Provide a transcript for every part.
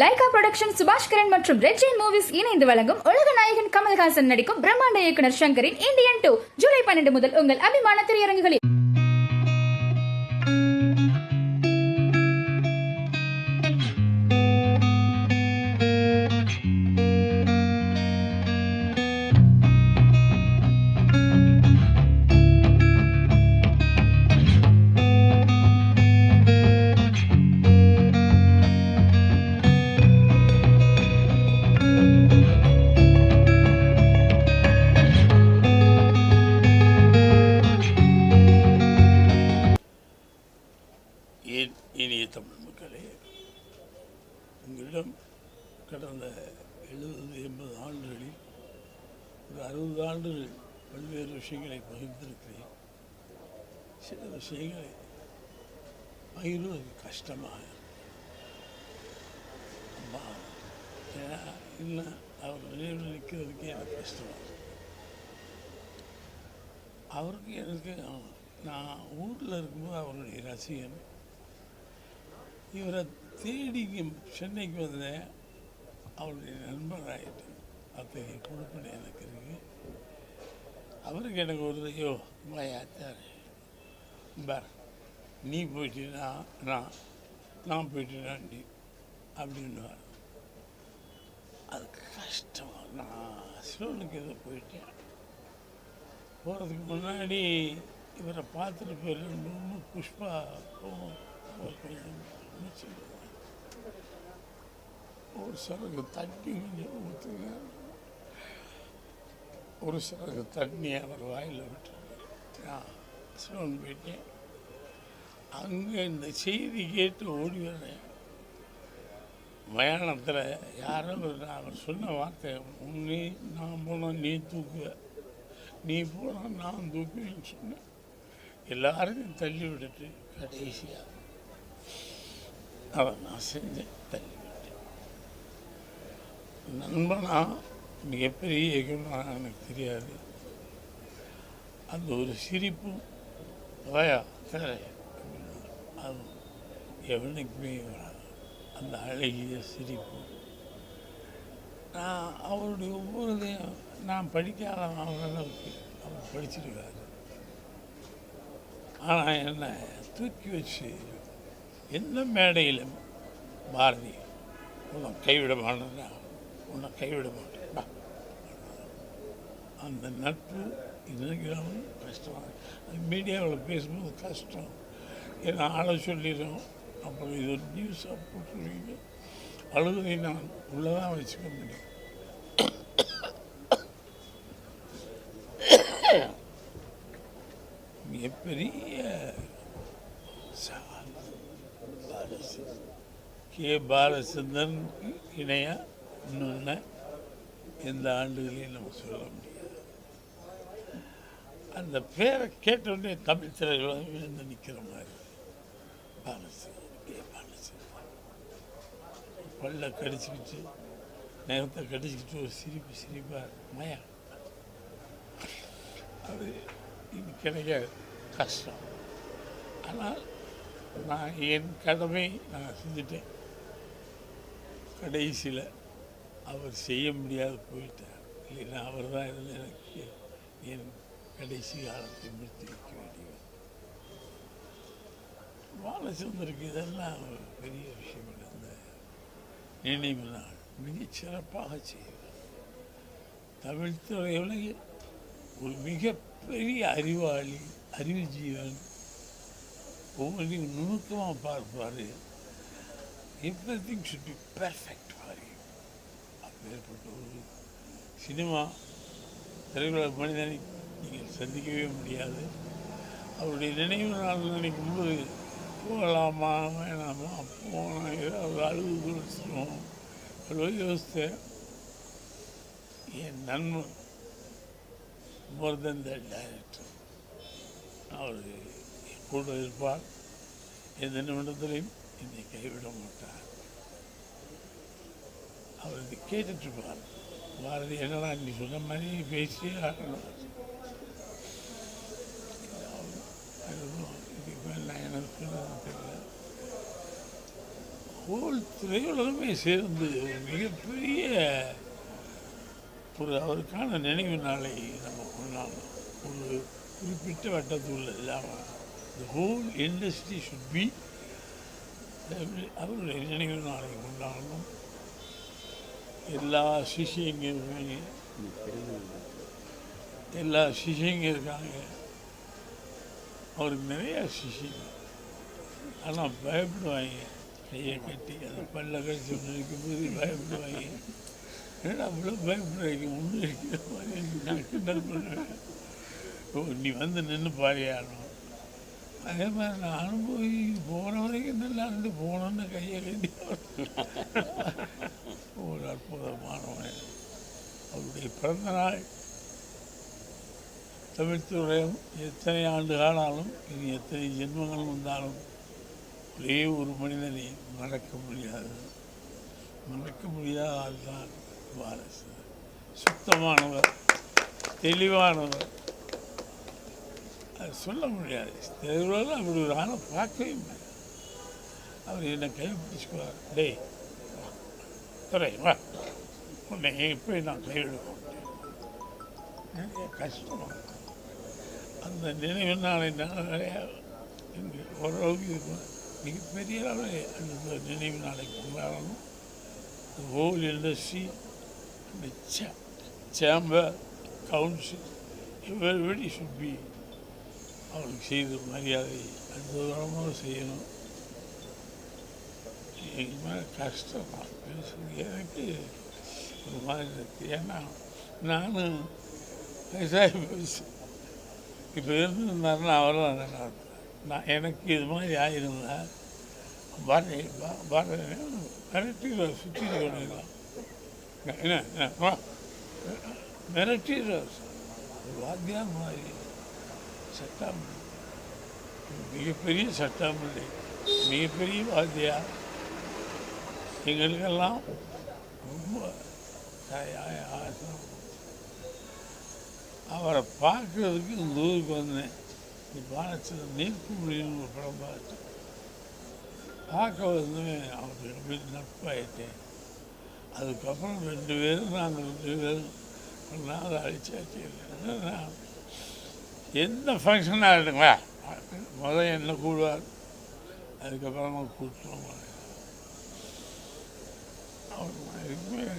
Lyca production சுபாஷ் கரன் மற்றும் red Jain movies இணைந்து வழங்கும் உலக நாயகன் கமல்ஹாசன் நடிக்கும் பிரம்மாண்ட இயக்குனர் சங்கரின் இந்தியன் டூ ஜூலை பன்னெண்டு முதல் உங்கள் அபிமான திரையரங்குகளில். தமிழ் மக்களே உங்களிடம் கடந்த எழுபது எண்பது ஆண்டுகளில் ஒரு அறுபது ஆண்டுகள் பல்வேறு விஷயங்களை பகிர்ந்திருக்கிறேன். சில விஷயங்களை பகிர்வது கஷ்டமாக அம்மா, ஏன்னா இன்னும் அவர் நினைவில் நிற்கிறதுக்கே எனக்கு கஷ்டமாக அவருக்கு எனக்கு நான் ஊரில் இருக்கும்போது அவருடைய ரசிகன் இவரை தேடி சென்னைக்கு வந்தேன் அவருடைய நண்பராகிட்டேன் அத்தகைய கொடுப்பினை எனக்கு இருக்கு. அவருக்கு எனக்கு ஒரு ஐயோ மாயாச்சார் பார் நீ போயிட்டீனா நான் நான் போயிட்டேனா நீ அப்படின்னுவார். அது கஷ்டம் நான் சிவனுக்கு ஏதோ போயிட்டேன். போகிறதுக்கு முன்னாடி இவரை பார்த்துட்டு போயிடணும் புஷ்பா போகும் பையன் ஒரு சிறகு தண்ணி கொஞ்சம் ஊற்றுங்க ஒரு சிறகு தண்ணி அவர் வாயில் விட்டுருங்க. சிவன் போயிட்டேன் அங்கே இந்த செய்தி கேட்டு ஓடி வரேன். மயானத்தில் யாரோ ஒரு அவர் சொன்ன வார்த்தை நீ நான் போனால் நீ தூக்குவ நீ போனால் நான் தூக்குவேன்னு சொன்னேன். எல்லாரையும் தள்ளி விட்டுட்டு கடைசியாக அதை நான் செஞ்சேன் தள்ளிவிட்டேன் நண்பனா மிகப்பெரிய இயக்குனா எனக்கு தெரியாது. அந்த ஒரு சிரிப்பு வயா சரி அது எவனுக்குமே வராது. அந்த அழகிய சிரிப்பு. நான் அவருடைய ஒவ்வொருதையும் நான் படிக்காத அளவுக்கு அவர் படிச்சிருக்காரு. ஆனால் என்னை தூக்கி வச்சு எந்த மேடையிலும் பாரதி உன்னை கைவிட மாட்டேன் உன்னை கைவிட மாட்டேன் அந்த நட்பு இன்னைக்கு கஷ்டமாக அது மீடியாவில் பேசும்போது கஷ்டம். ஏன்னா ஆளை சொல்லிடும் அப்புறம் இது ஒரு நியூஸாக போட்டுருவீங்க. அழுகுதை நான் உள்ளதான் வச்சுக்க முடியும். மிகப்பெரிய சவால் கே பாலச்சந்திரன் இணையாக இன்னொன்று எந்த ஆண்டுகளையும் நம்ம சொல்ல முடியாது. அந்த பேரை கேட்டவுடனே தமிழ் திரையுலகம் விழுந்து நிற்கிற மாதிரி. பாலச்சந்திரன் கே பாலச்சந்திரன். பல்ல கடிச்சுக்கிட்டு நேரத்தை கடிச்சுக்கிட்டு ஒரு சிரிப்பு சிரிப்பாக மயா. அது இது கிடைக்க கஷ்டம். ஆனால் நான் என் கடமை நான் செஞ்சுட்டேன். கடைசியில் அவர் செய்ய முடியாது போயிட்டார். இல்லைன்னா அவர் தான் இதில் எனக்கு என் கடைசி காலத்தை முடித்து வைக்க வேண்டியவர் பாலச்சந்தருக்கு இதெல்லாம் ஒரு பெரிய விஷயம் இல்லை இந்த நினைவு நாள். மிகச் சிறப்பாக செய்வார் தமிழ் துறையில் ஒரு மிகப்பெரிய அறிவாளி அறிவு ஜீவன் ஒவ்வொன்றையும் நுணுக்கமாக பார்ப்பார். Everything should be perfect for you அப்பேற்பட்ட ஒரு சினிமா திரையுலக மனிதனை நீங்கள் சந்திக்கவே முடியாது. அவருடைய நினைவு நாள் நினைக்கும் போது போகலாமா வேணாமா போனால் ஏதாவது அழுகு கொடுத்துருவோம் அவ்வளோ யோசித்தேன் என் நண்பன் மோர் தென் த டைரக்டர் அவர் கூட இருப்பார் எந்த நிமிடத்திலையும் என்னை கைவிட மாட்டார் அவர் இதை கேட்டுட்டு இருப்பார். பாரதி என்னடா நீ சொன்ன மாதிரி பேசி ஆகணும். இதுக்கு மேல் நான் எனக்கு தெரியல ஹோல் திரையுலகமே சேர்ந்து ஒரு மிகப்பெரிய ஒரு அவருக்கான நினைவு நாளை நம்ம கொண்டாடணும். ஒரு குறிப்பிட்ட வட்டத்துள்ள இல்லாமல் the whole industry should be அவருடைய நினைவு நாளை கொண்டாடணும். எல்லா சிஷியங்களுமே எல்லா சிஷியங்க இருக்காங்க அவருக்கு நிறையா சிஷியங்க ஆனால் பயப்படுவாங்க. கையை கட்டி அதை பல்ல கடிச்சு நிற்கும் போது பயப்படுவாங்க. ஏன்னா அவ்வளோ பயப்படுவாங்க ஒன்று இருக்கிற மாதிரி நான் கிண்டல் பண்ணுவேன்? ஓ நீ வந்து நின்று பாரியாடணும் அதே மாதிரி நானும் போய் போகிற வரைக்கும் நல்லா இருந்து போகணுன்னு கையை கட்டி ஒரு அற்புதமானவன் அவருடைய பிறந்த நாள் தமிழ்த்துறையும் எத்தனை ஆண்டு காலாலும் இனி எத்தனை ஜென்மங்கள் வந்தாலும் ஒரே ஒரு மனிதனை மறக்க முடியாது மறக்க முடியாத ஆள் தான் வாரசு சுத்தமானவர் தெளிவானவர் அது சொல்ல முடியாது. தெருவில் அப்படி ஒரு ஆளை பார்க்கவே முடியாது. அவர் என்னை கைப்பிடிச்சுக்குவார். டேய் துறை வா. உன்னை எப்படி நான் கைவிடுவோம் நிறைய கஷ்டம். அந்த நினைவு நாளை நான் நிறையா இங்கே ஓரளவுக்கு இருக்கும் மிகப்பெரிய அளவில் அந்த நினைவு நாளை கொண்டாடணும். ஹோல் இண்டஸ்ட்ரி அந்த சேம்பர் கவுன்சில் எவ்வளவு ஷுட் பி அவருக்கு செய்த மரியாதை அற்புதமாக செய்யணும். எங்கள் மேலே கஷ்டம் பேசுறது எனக்கு ஒரு மாதிரி இருக்குது ஏன்னா நானும் வயசாகி போச்சு இப்போ இருந்திருந்தாருன்னா அவரும் அதை நடத்துறேன் நான் எனக்கு இது மாதிரி ஆயிருந்தா பாரதி பாரதி மிரட்டி சுற்றி கொண்டிருக்கலாம் என்ன என்ன, வா. வாத்தியார் மாதிரி. சட்டம். மிகப்பெரிய சட்டாமணி மிகப்பெரிய வாத்தியார் எங்களுக்கெல்லாம் ரொம்ப அவரை பார்க்கறதுக்கு இந்த ஊருக்கு வந்தேன். இந்த பாலத்தில் நீர்க்கு முடியும் ஒரு படம் பார்த்தேன் பார்க்க வந்து அவருக்கு ரொம்ப நட்பாயிட்டேன். அதுக்கப்புறம் ரெண்டு பேரும் நாங்கள் ரெண்டு பேரும் நாள் அழிச்சாச்சு நான் எந்த ஃபங்க்ஷனாக இருக்குங்களா முதல் என்ன கூடுவார்? அதுக்கப்புறமா கூட்டுவோம் அவர்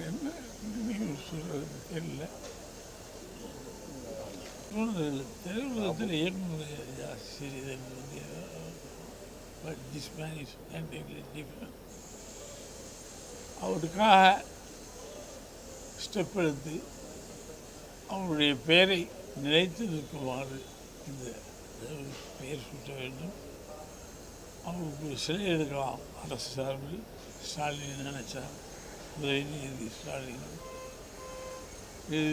என்ன நினைவு சொல்கிறது தெரியல. தெருவுலகத்தில் இயக்குமுறை ஆசிரியர் but this man is different அவருக்காக ஸ்டெப் எடுத்து அவருடைய பெயரை நிலைத்து நிற்குமாறு இந்த பெயர் சுட்ட வேண்டும். அவருக்கு சிலை எடுக்கலாம் அரசு சார்பில் ஸ்டாலின் நினைச்சார். உதயநிதி ஸ்டாலின். இது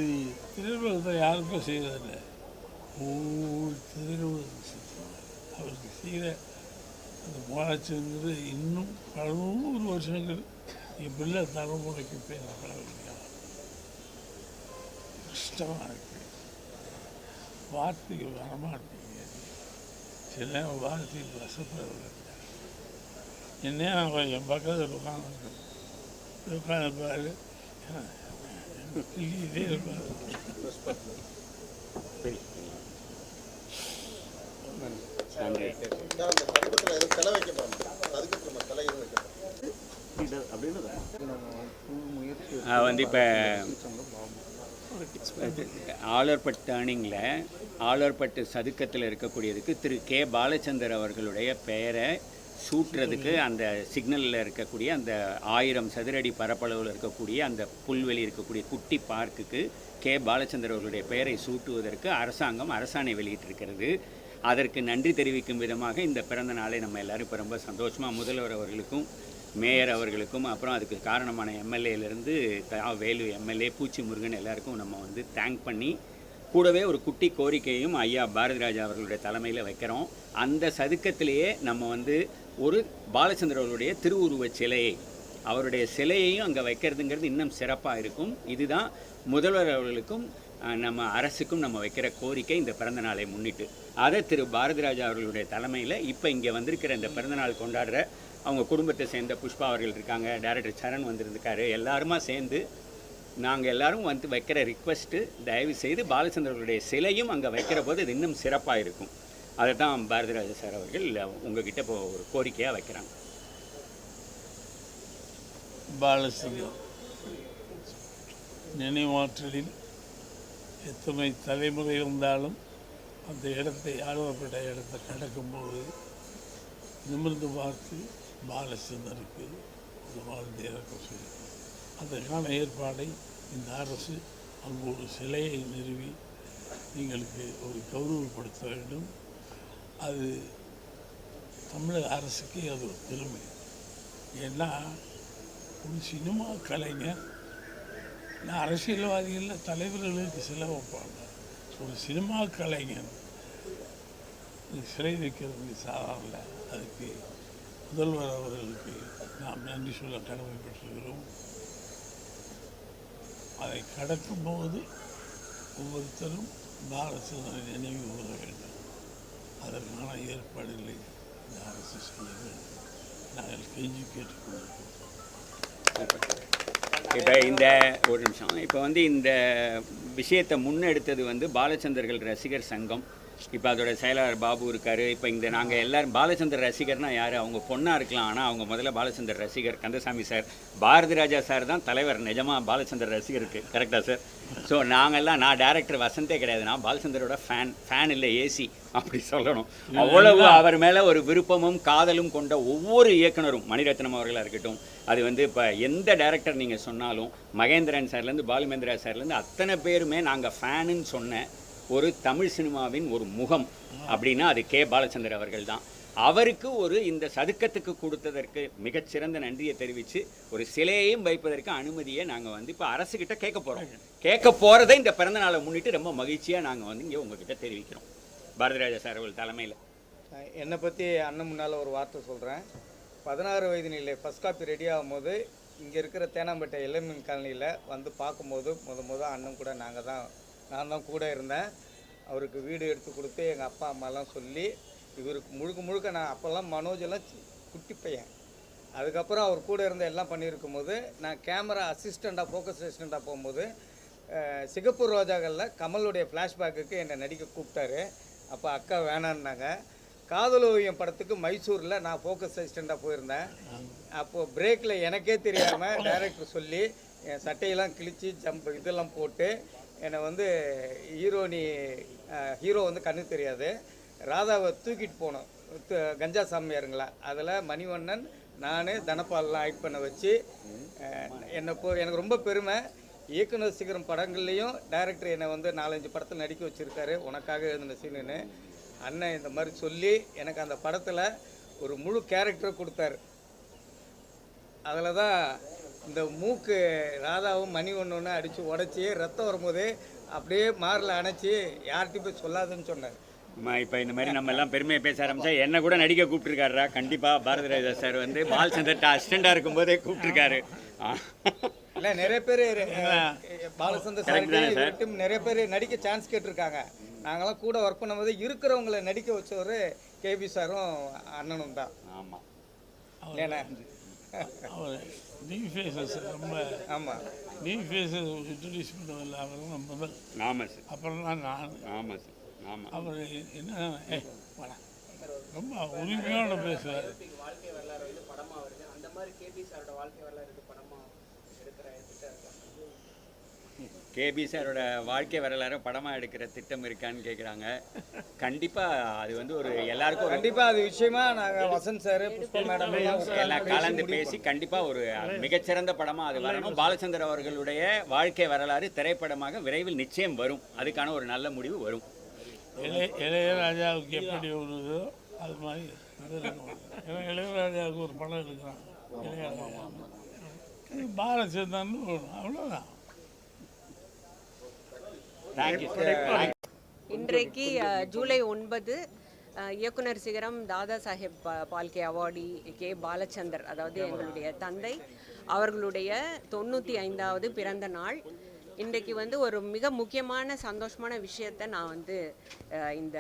திருவிழத்தை யாருக்கும் செய்வதில்லை ஒவ்வொரு திருவிழத்தை அவருக்கு செய்கிற அந்த முயற்சிங்கிறது இன்னும் பல நூறு வருஷங்கள் என் பிள்ளை தலைமுறைக்கு பேசப்பட வேண்டிய கஷ்டமாக இருக்குது வார்த்தைகள் வரமாட்டேங்குது. சில வார்த்தை வார்த்தைகள் வசப்படுறது என்ன நான் என் பக்கத்தில் உட்காந்து உட்காந்து பாரு. இதே இருப்பாரு. சார் அந்த சமீபத்தில் எதுவும் சிலை வந்து இப்போ ஆலர்பட் டேர்னிங்கில் ஆலர்பட்டு சதுக்கத்தில் இருக்கக்கூடியதுக்கு திரு கே. பாலச்சந்தர் அவர்களுடைய பெயரை சூட்டுறதுக்கு அந்த சிக்னலில் இருக்கக்கூடிய அந்த ஆயிரம் சதுரடி பரப்பளவில் இருக்கக்கூடிய அந்த புல்வெளி இருக்கக்கூடிய குட்டி பார்க்குக்கு கே. பாலச்சந்தர் அவர்களுடைய பெயரை சூட்டுவதற்கு அரசாங்கம் அரசாணை வெளியிட்டிருக்கிறது. அதற்கு நன்றி தெரிவிக்கும் விதமாக இந்த பிறந்த நாளை நம்ம எல்லாரும் இப்போ ரொம்ப சந்தோஷமாக முதல்வர் அவர்களுக்கும் மேயர் அவர்களுக்கும் அப்புறம் அதுக்கு காரணமான எம்எல்ஏலேருந்து வேலு எம்எல்ஏ பூச்சி முருகன் எல்லாருக்கும் நம்ம வந்து தேங்க் பண்ணி கூடவே ஒரு குட்டி கோரிக்கையும் ஐயா பாரதிராஜா அவர்களுடைய தலைமையில் வைக்கிறோம். அந்த சதுக்கத்திலேயே நம்ம வந்து ஒரு பாலச்சந்திர அவர்களுடைய திருவுருவச் சிலையை அவருடைய சிலையையும் அங்கே வைக்கிறதுங்கிறது இன்னும் சிறப்பாக இருக்கும். இதுதான் முதல்வர் அவர்களுக்கும் நம்ம அரசுக்கும் நம்ம வைக்கிற கோரிக்கை இந்த பிறந்த நாளை முன்னிட்டு. அதை திரு பாரதிராஜா அவர்களுடைய தலைமையில் இப்போ இங்கே வந்திருக்கிற இந்த பிறந்தநாள் கொண்டாடுற அவங்க குடும்பத்தை சேர்ந்த புஷ்பா அவர்கள் இருக்காங்க டைரக்டர் சரண் வந்திருக்காரு எல்லாருமா சேர்ந்து நாங்கள் எல்லாரும் வந்து வைக்கிற ரிக்வெஸ்ட்டு தயவு செய்து பாலச்சந்திரர்களுடைய சிலையும் அங்கே வைக்கிற போது இது இன்னும் சிறப்பாக இருக்கும். அதை தான் பாரதிராஜ சார் அவர்கள் உங்ககிட்ட இப்போ ஒரு கோரிக்கையாக வைக்கிறாங்க. பாலச்சந்திரன் நினைவாற்றலில் எத்தனை தலைமுறை இருந்தாலும் அந்த இடத்தை ஆழ்வப்பட்ட இடத்தை கடக்கும்போது நிமிர்ந்து பார்த்து பாலச்சந்தருக்கு ஒரு வாழ்ந்து இறக்க சொல்லி அதற்கான ஏற்பாடை இந்த அரசு அங்கு ஒரு சிலையை நிறுவி எங்களுக்கு ஒரு கௌரவப்படுத்த வேண்டும். அது தமிழக அரசுக்கு அது ஒரு பெருமை. ஏன்னா ஒரு சினிமா கலைஞர் நான் அரசியல்வாதிகளில் தலைவர்களுக்கு சிலை வைப்பாங்க. ஒரு சினிமா கலைஞர் சிலை வைக்கிறது சாதாரண அதுக்கு முதல்வர் அவர்களுக்கு நாம் நன்றி சொல்ல கடமைப்பட்டிருக்கிறோம். அதை கடக்கும்போது ஒவ்வொருத்தரும் பாரதிய நினைவு கூற வேண்டும். அதற்கான ஏற்பாடுகளை இந்த அரசு செய்ய வேண்டும். நாங்கள் கெஞ்சி கேட்டுக்கொண்டிருக்கிறோம் இப்போ இந்த ஒரு நிமிஷம். இப்போ வந்து இந்த விஷயத்தை முன்னெடுத்தது வந்து பாலச்சந்தர்கள் ரசிகர் சங்கம். இப்போ அதோட செயலாளர் பாபு இருக்கார். இப்போ இந்த நாங்கள் எல்லாரும் பாலச்சந்தர் ரசிகர்னா யார்? அவங்க பொண்ணாக இருக்கலாம். ஆனால் அவங்க முதல்ல பாலச்சந்தர் ரசிகர் கந்தசாமி சார். பாரதி ராஜா சார் தான் தலைவர். நிஜமாக பாலச்சந்தர் ரசிகருக்கு கரெக்டாக சார் ஸோ நாங்கள்லாம் நான் டேரக்டர் வசந்தே கிடையாது. நான் பாலச்சந்தரோட ஃபேன் ஃபேன் இல்லை ஏசி அப்படி சொல்லணும். அவ்வளவு அவர் மேலே ஒரு விருப்பமும் காதலும் கொண்ட ஒவ்வொரு இயக்குனரும் மணிரத்னம் அவர்களாக இருக்கட்டும். அது வந்து இப்போ எந்த டேரக்டர் நீங்கள் சொன்னாலும் மகேந்திரன் சார்லேருந்து பாலுமேந்திரா சார்லேருந்து அத்தனை பேருமே நாங்கள் ஃபேனுன்னு சொன்ன ஒரு தமிழ் சினிமாவின் ஒரு முகம் அப்படின்னா அது கே. பாலச்சந்தர் அவர்கள் தான் அவருக்கு ஒரு இந்த சதுக்கத்துக்கு கொடுத்ததற்கு மிகச்சிறந்த நன்றியை தெரிவித்து ஒரு சிலையையும் வைப்பதற்கு அனுமதியை நாங்கள் வந்து இப்போ அரசுக்கிட்ட கேட்க போகிறோம் கேட்க போகிறதை இந்த பிறந்த நாளை முன்னிட்டு ரொம்ப மகிழ்ச்சியாக நாங்கள் வந்து இங்கே உங்ககிட்ட தெரிவிக்கிறோம். பாரதிராஜா சார் அவர்கள் தலைமையில். என்னை பற்றி அண்ணன் முன்னால் ஒரு வார்த்தை சொல்கிறேன் பதினாறு வயது நிலை ஃபஸ்ட் காப்பி ரெடி ஆகும்போது இங்கே இருக்கிற தேனாம்பேட்டை இளமின் காலனியில் வந்து பார்க்கும்போது முத முத அண்ணன் கூட நாங்கள் தான் நான் தான் கூட இருந்தேன். அவருக்கு வீடு எடுத்து கொடுத்து எங்கள் அப்பா அம்மாலாம் சொல்லி இவருக்கு முழுக்க முழுக்க நான் அப்போல்லாம் மனோஜ் எல்லாம் குட்டி பையன். அதுக்கப்புறம் அவர் கூட இருந்து எல்லாம் பண்ணியிருக்கும் போது நான் கேமரா அசிஸ்டண்ட்டாக ஃபோக்கஸ் அசிஸ்டண்ட்டாக போகும்போது சிகப்பு ரோஜாக்களில் கமலுடைய ஃப்ளாஷ்பேக்குக்கு என்னை நடிக்க கூப்பிட்டாரு. அப்போ அக்கா வேணான்னாங்க. காதல் ஓவியம் படத்துக்கு மைசூரில் நான் ஃபோக்கஸ் அசிஸ்டண்ட்டாக போயிருந்தேன். அப்போது பிரேக்கில் எனக்கே தெரியாமல் டைரக்டர் சொல்லி என் சட்டையெல்லாம் கிழித்து ஜம்ப் இதெல்லாம் போட்டு என்னை வந்து ஹீரோனி ஹீரோ வந்து கண்ணு தெரியாது. ராதாவை தூக்கிட்டு போனோம். கஞ்சா சாமியாருங்களா? அதில் மணிவண்ணன் நான் தனபால்லாம் ஆக்ட் பண்ண வச்சு என்னை போ எனக்கு ரொம்ப பெருமை. இயக்குனர் சீக்கிரம் படங்கள்லேயும் டைரக்டர் என்னை வந்து நாலஞ்சு படத்தில் நடிக்க வச்சுருக்காரு. உனக்காக எழுதின சீனுன்னு அண்ணன் இந்த மாதிரி சொல்லி எனக்கு அந்த படத்தில் ஒரு முழு கேரக்டரை கொடுத்தாரு. அதில் தான் இந்த மூக்கு ராதாவும் மணி ஒன்று ஒன்று அடித்து உடச்சி ரத்தம் வரும்போது அப்படியே மாரில் அணைச்சி யார்கிட்டையும் போய் சொல்லாதுன்னு சொன்னார். இப்போ இந்த மாதிரி நம்ம எல்லாம் பெருமையை பேச ஆரம்பிச்சா என்ன கூட நடிக்க கூப்பிட்டுருக்காருடா. கண்டிப்பாக பாரதி ராஜா சார் வந்து பாலச்சந்தர்ட்ட அசிஸ்டண்டாக இருக்கும்போதே கூப்பிட்டுருக்காரு. இல்லை நிறைய பேர் பாலச்சந்தர் தானே சார்? நிறைய பேர் நடிக்க சான்ஸ் கேட்டிருக்காங்க. நாங்களாம் கூட ஒர்க் பண்ணும்போது இருக்கிறவங்கள நடிக்க வச்சவர் கேபி சாரும் அண்ணனும் தான். ஆமாம் ஏன்னா நியூ ஃபேஸஸ் ரொம்ப ஆமாம் நியூ ஃபேஸஸ் இன்ட்ரடியூஸ் பண்ணதில்லை அவர் தான் முதல் ஆமாம் சார். அப்புறம் தான் நான். ஆமாம் சார். ஆமாம் அவர் என்ன ஏ வாடா. ரொம்ப உரிமையோட பேசுவார். வாழ்க்கை வரலாறு வந்து படமா வருது. அந்த மாதிரி கேபி சாரோட வாழ்க்கை வரலாறு இது படமா கேபி சாரோட வாழ்க்கை வரலாறு படமாக எடுக்கிற திட்டம் இருக்கான்னு கேட்குறாங்க கண்டிப்பாக அது வந்து ஒரு எல்லாருக்கும் கண்டிப்பாக அது விஷயமா நாங்கள் வசந்த் சார் புஷ்பா மேடம் எல்லாம் கலந்து பேசி கண்டிப்பாக ஒரு மிகச்சிறந்த படமாக அது வரணும். பாலச்சந்தர் அவர்களுடைய வாழ்க்கை வரலாறு திரைப்படமாக விரைவில் நிச்சயம் வரும். அதுக்கான ஒரு நல்ல முடிவு வரும். இளைய இளையராஜாவுக்கு எப்படி ஒரு இதோ அது மாதிரி. ஏன்னா இளையராஜாவுக்கு ஒரு படம் இருக்கிறான் இளையராஜா அவ்வளோதான் இன்றைக்கு ஜூலை ஒன்பது இயக்குனர் சிகரம் தாதா சாஹேப் பா- பால்கே அவார்டி கே பாலச்சந்தர் அதாவது எங்களுடைய தந்தை அவர்களுடைய தொண்ணூற்றி ஐந்தாவது பிறந்த நாள். இன்றைக்கு வந்து ஒரு மிக முக்கியமான சந்தோஷமான விஷயத்தை நான் வந்து இந்த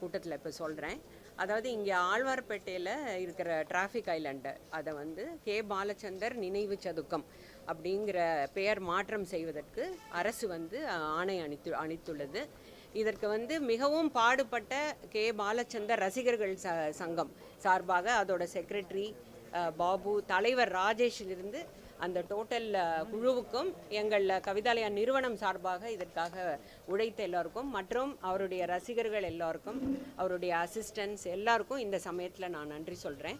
கூட்டத்தில் இப்போ சொல்கிறேன் அதாவது இங்கே ஆழ்வார்பேட்டையில் இருக்கிற டிராஃபிக் ஐலண்டு அதை வந்து கே பாலச்சந்தர் நினைவு சதுக்கம். அப்படிங்கிற பெயர் மாற்றம் செய்வதற்கு அரசு வந்து ஆணை அணித்து அணித்துள்ளது. இதற்கு வந்து மிகவும் பாடுபட்ட கே. பாலச்சந்தர் ரசிகர்கள் ச சங்கம் சார்பாக அதோட செக்ரட்டரி பாபு தலைவர் ராஜேஷிலிருந்து அந்த டோட்டல் குழுவுக்கும் எங்கள் கவிதாலயா நிறுவனம் சார்பாக இதற்காக உழைத்த எல்லாருக்கும் மற்றும் அவருடைய ரசிகர்கள் எல்லாருக்கும் அவருடைய அசிஸ்டன்ஸ் எல்லாருக்கும் இந்த சமயத்தில் நான் நன்றி சொல்கிறேன்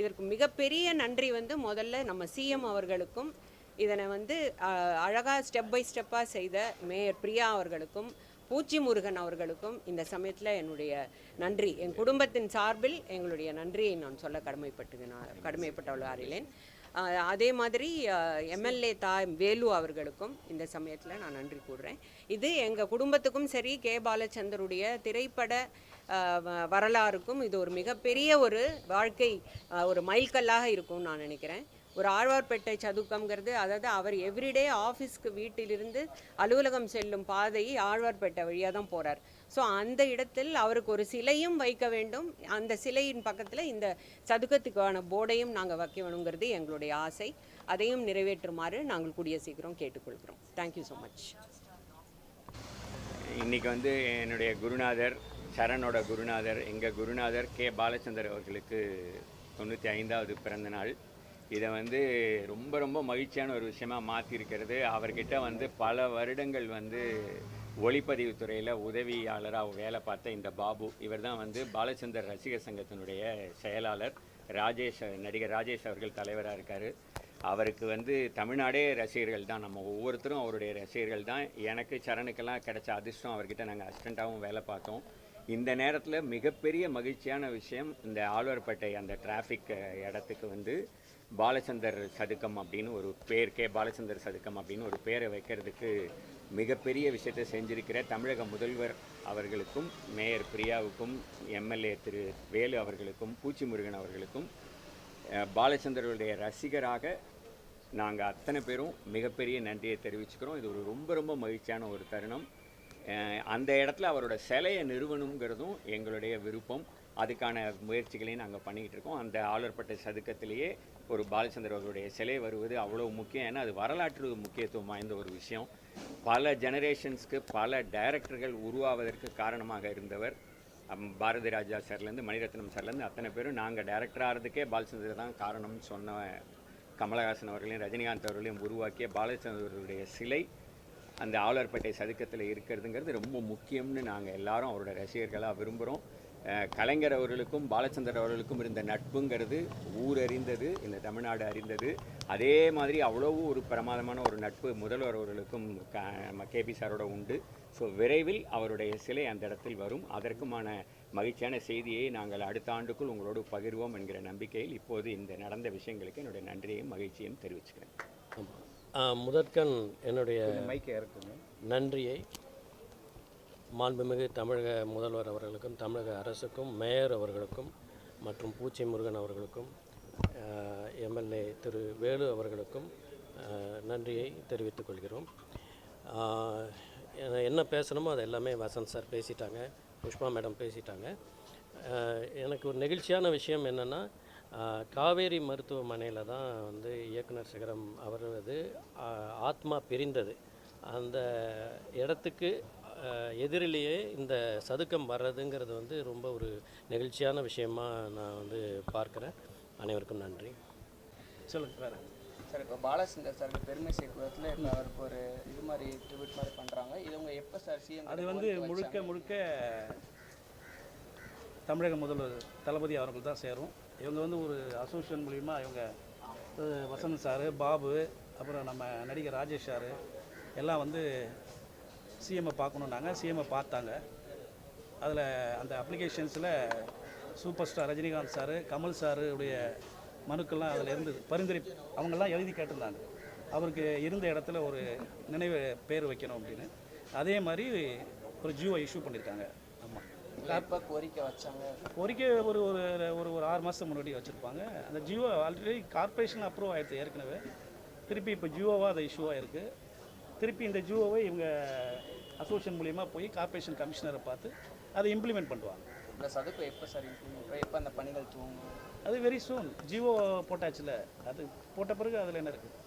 இதற்கு மிகப்பெரிய நன்றி வந்து முதல்ல நம்ம சிஎம் அவர்களுக்கும் இதனை வந்து அழகாக ஸ்டெப் பை ஸ்டெப்பாக செய்த மேயர் பிரியா அவர்களுக்கும் பூச்சி முருகன் அவர்களுக்கும் இந்த சமயத்தில் என்னுடைய நன்றி. என் குடும்பத்தின் சார்பில் எங்களுடைய நன்றியை நான் சொல்ல கடமைப்பட்டு நான் கடமைப்பட்டவள் அறிலேன் அதே மாதிரி எம்எல்ஏ தாய் வேலு அவர்களுக்கும் இந்த சமயத்தில் நான் நன்றி கூடுறேன் இது எங்கள் குடும்பத்துக்கும் சரி கே. பாலச்சந்தருடைய திரைப்பட வ- வரலாறுக்கும் இது ஒரு மிகப்பெரிய ஒரு வாழ்க்கை ஒரு மைல்கல்லாக இருக்கும்னு நான் நினைக்கிறேன். ஒரு ஆழ்வார்பேட்டை சதுக்கம்ங்கிறது அதாவது அவர் எவ்ரிடே ஆஃபீஸ்க்கு வீட்டிலிருந்து அலுவலகம் செல்லும் பாதை ஆழ்வார்பேட்டை வழியாக தான் போகிறார் ஸோ அந்த இடத்தில் அவருக்கு ஒரு சிலையும் வைக்க வேண்டும். அந்த சிலையின் பக்கத்தில் இந்த சதுக்கத்துக்கான போர்டையும் நாங்கள் வைக்க வேணுங்கிறது எங்களுடைய ஆசை. அதையும் நிறைவேற்றுமாறு நாங்கள் கூடிய சீக்கிரம் கேட்டுக்கொள்கிறோம். தேங்க்யூ ஸோ மச் இன்றைக்கி வந்து என்னுடைய குருநாதர் சரணோட குருநாதர் எங்கள் குருநாதர் கே. பாலச்சந்தர் அவர்களுக்கு தொண்ணூற்றி ஐந்தாவது பிறந்த நாள் இதை வந்து ரொம்ப ரொம்ப மகிழ்ச்சியான ஒரு விஷயமா மாற்றிருக்கிறது அவர்கிட்ட வந்து பல வருடங்கள் வந்து ஒளிப்பதிவு துறையில் உதவியாளராக வேலை பார்த்த இந்த பாபு. இவர் தான் வந்து பாலச்சந்தர் ரசிகர் சங்கத்தினுடைய செயலாளர் ராஜேஷ் நடிகர் ராஜேஷ் அவர்கள் தலைவராக இருக்கார். அவருக்கு வந்து தமிழ்நாடே ரசிகர்கள் தான். நம்ம ஒவ்வொருத்தரும் அவருடைய ரசிகர்கள் தான். எனக்கு சரணுக்கெல்லாம் கிடைச்ச அதிர்ஷ்டம் அவர்கிட்ட நாங்கள் அசிஸ்டண்ட்டாகவும் வேலை பார்த்தோம். இந்த நேரத்தில் மிகப்பெரிய மகிழ்ச்சியான விஷயம் இந்த ஆழ்வார்பேட்டை அந்த டிராஃபிக் இடத்துக்கு வந்து பாலச்சந்தர் சதுக்கம் அப்படின்னு ஒரு பேர் கே. பாலச்சந்தர் சதுக்கம் அப்படின்னு ஒரு பேரை வைக்கிறதுக்கு மிகப்பெரிய விஷயத்தை செஞ்சிருக்கிற தமிழக முதல்வர் அவர்களுக்கும் மேயர் பிரியாவுக்கும் எம்எல்ஏ திரு வேலு அவர்களுக்கும் பூச்சி முருகன் அவர்களுக்கும் பாலச்சந்தருடைய ரசிகராக நாங்கள் அத்தனை பேரும் மிகப்பெரிய நன்றியை தெரிவிச்சுக்கிறோம். இது ஒரு ரொம்ப ரொம்ப மகிழ்ச்சியான ஒரு தருணம். அந்த இடத்துல அவரோட சிலையை நிறுவனங்கிறதும் எங்களுடைய விருப்பம். அதுக்கான முயற்சிகளையும் நாங்கள் பண்ணிக்கிட்டு இருக்கோம். அந்த ஆளர்பட்ட சதுக்கத்திலேயே ஒரு பாலச்சந்தர் அவர்களுடைய சிலை வருவது அவ்வளோ முக்கியம். ஏன்னா அது வரலாற்று முக்கியத்துவம் வாய்ந்த ஒரு விஷயம். பல ஜெனரேஷன்ஸ்க்கு பல டைரக்டர்கள் உருவாவதற்கு காரணமாக இருந்தவர். பாரதி ராஜா சார்லேருந்து மணிரத்னம் சார்லேருந்து அத்தனை பேரும் நாங்கள் டைரக்டர் ஆகிறதுக்கே பாலச்சந்தர் தான் காரணம்னு சொன்ன கமலஹாசன் அவர்களையும் ரஜினிகாந்த் அவர்களையும் உருவாக்கிய பாலச்சந்தருடைய சிலை. அந்த ஆவலர்பேட்டை சதுக்கத்தில் இருக்கிறதுங்கிறது ரொம்ப முக்கியம்னு நாங்கள் எல்லாரும் அவரோட ரசிகர்களாக விரும்புகிறோம் கலைஞர் அவர்களுக்கும் பாலச்சந்தர் அவர்களுக்கும் இருந்த நட்புங்கிறது ஊர் அறிந்தது இந்த தமிழ்நாடு அறிந்தது. அதே மாதிரி அவ்வளவு ஒரு பிரமாதமான ஒரு நட்பு முதல்வர் அவர்களுக்கும் க நம்ம கேபி சாரோட உண்டு. ஸோ விரைவில் அவருடைய சிலை அந்த இடத்தில் வரும். அதற்குமான மகிழ்ச்சியான செய்தியை நாங்கள் அடுத்த ஆண்டுக்குள் உங்களோடு பகிர்வோம் என்கிற நம்பிக்கையில் இப்போது இந்த நடந்த விஷயங்களுக்கு என்னுடைய நன்றியையும் மகிழ்ச்சியையும் தெரிவிச்சுக்கிறேன். முதற்கண் என்னுடைய நன்றியை மாண்புமிகு தமிழக முதல்வர் அவர்களுக்கும் தமிழக அரசுக்கும் மேயர் அவர்களுக்கும் மற்றும் பூச்சி முருகன் அவர்களுக்கும் எம்எல்ஏ திரு வேலு அவர்களுக்கும் நன்றியை தெரிவித்துக் கொள்கிறோம். என்ன- பேசணுமோ அது எல்லாமே வசந்த் சார் பேசிட்டாங்க புஷ்பா மேடம் பேசிட்டாங்க. எனக்கு ஒரு நெகிழ்ச்சியான விஷயம் என்னென்னா காவேரி மருத்துவமனையில் தான் வந்து இயக்குனர் சிகரம் அவரது ஆத்மா பிரிந்தது. அந்த இடத்துக்கு எதிரிலேயே இந்த சதுக்கம் வர்றதுங்கிறது வந்து ரொம்ப ஒரு நெகிழ்ச்சியான விஷயமா நான் வந்து பார்க்குறேன். அனைவருக்கும் நன்றி. சொல்லுங்க வேறு சார் இப்போ பாலச்சந்தர் சாருக்கு பெருமை சேர்க்கிறதுல இப்போ அவருக்கு ஒரு இது மாதிரி ட்ரிபியூட் மாதிரி பண்ணுறாங்க இது எப்போ சார் சிஎம் அது வந்து முழுக்க முழுக்க தமிழக முதல்வர் தளபதி அவர்கள் தான் சேரும். இவங்க வந்து ஒரு அசோசியேஷன் மூலிமா இவங்க வசந்த் சார் பாபு அப்புறம் நம்ம நடிகர் ராஜேஷ் சார் எல்லாம் வந்து சிஎம்ஐ பார்க்கணுன்னாங்க சிஎம்ஐ பார்த்தாங்க. அதில் அந்த அப்ளிகேஷன்ஸில் super star Rajinikanth sir Kamal சாருடைய உடைய மனுக்கள்லாம் அதில் இருந்தது பரிந்துரை அவங்கெல்லாம் எழுதி கேட்டிருந்தாங்க. அவருக்கு இருந்த இடத்துல ஒரு நினைவு பேர் வைக்கணும் அப்படின்னு. அதே மாதிரி ஒரு ஜியோ இஷ்யூ பண்ணியிருக்காங்க. எப்போ கோரிக்கை வச்சாங்க. கோரிக்கை ஒரு ஒரு ஒரு ஒரு ஆறு மாதம் முன்னாடி வச்சுருப்பாங்க. அந்த ஜியோ ஆல்ரெடி கார்ப்பரேஷன் அப்ரூவ் ஆயிடுது ஏற்கனவே. திருப்பி இப்போ ஜியோவாக அது இஷ்யூவாக இருக்குது திருப்பி இந்த ஜியோவை இவங்க அசோசியேஷன் மூலியமாக போய் கார்ப்பரேஷன் கமிஷனரை பார்த்து அதை இம்ப்ளிமெண்ட் பண்ணுவாங்க. இந்த சதுப்பு எப்போ சார் எப்போ அந்த பணிகள் துவங்கும்? அது வெரி சூன் ஜியோ போட்டாச்சுல. அது போட்ட பிறகு அதில் என்ன இருக்குது